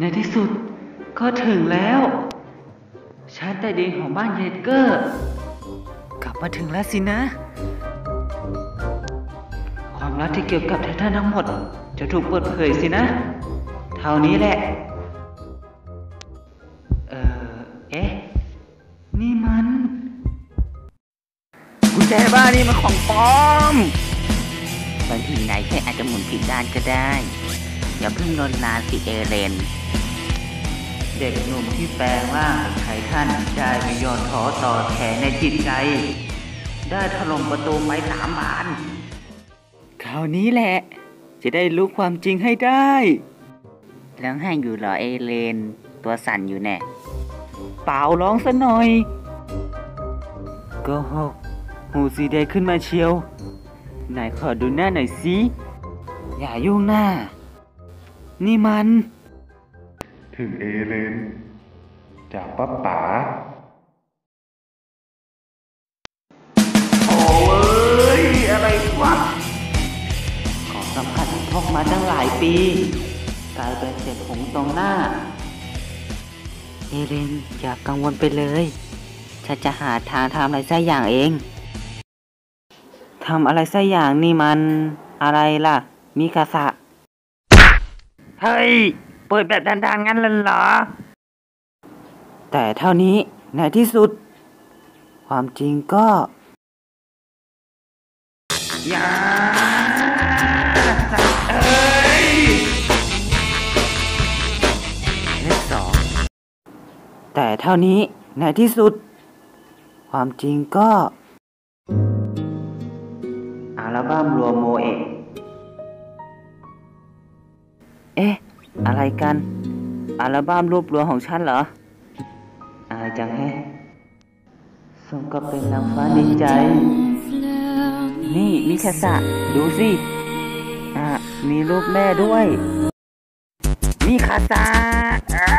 ในที่สุดก็ถึงแล้วชั้นใต้ดินของบ้านเยเกอร์ กลับมาถึงแล้วสินะ ความลับที่เกี่ยวกับไททันทั้งหมด จะถูกเปิดเผยสินะ เท่านี้แหละ เอ่อเอ๊ะ นี่มันกุญแจบ้านนี่มันของปลอมบางทีนายแค่อาจจะหมุนผิดด้านก็ได้ อย่าเพิ่งลนลานสิเอเลน เด็กหนุ่มที่แปลงร่างเป็นไททันได้ไม่ยอมท้อต่อแท้ในจิตใจ ได้ถล่มประตูไม้สามบานคราวนี้แหละ จะได้รู้ความจริงให้ได้ แล้วให้อยู่เหรอเอเลน ตัวสั่นอยู่แน่ เปล่าร้องซะหน่อยโก็หกหูสีแดงขึ้นมาเชียว ไหนขอดูหน้าหน่อยสิ อย่ายุ่งหน้า นี่มัน ถึงเอเลน จากป้าป๋าโอ้ยอะไรวะของสำคัญที่พกมาตั้งหลายปี กลายเป็นเศษผงตรงหน้า เอเลนอย่ากังวลไปเลย ฉันจะหาทางทำอะไรสักอย่างเองทำอะไรสักอย่างนี่มันอะไรล่ะ มีคาสะ เฮ้ย เปิดแบบดันๆงั้นเลยเหรอ แต่เท่านี้ในที่สุด ความจริงก็อย่าเอ้ยเลขสองแต่เท่านี้ในที่สุด ความจริงก็อัลบั้มรวมโมเอะ เอ๊ะ อะไรกัน อัลบั้มรวบรวมของฉันเหรอ อายจังแฮะสมกับเป็นนางฟ้าในใจ นี่มิคาสะดูสิ อะ มีรูปแม่ด้วยมิคาสะอ่า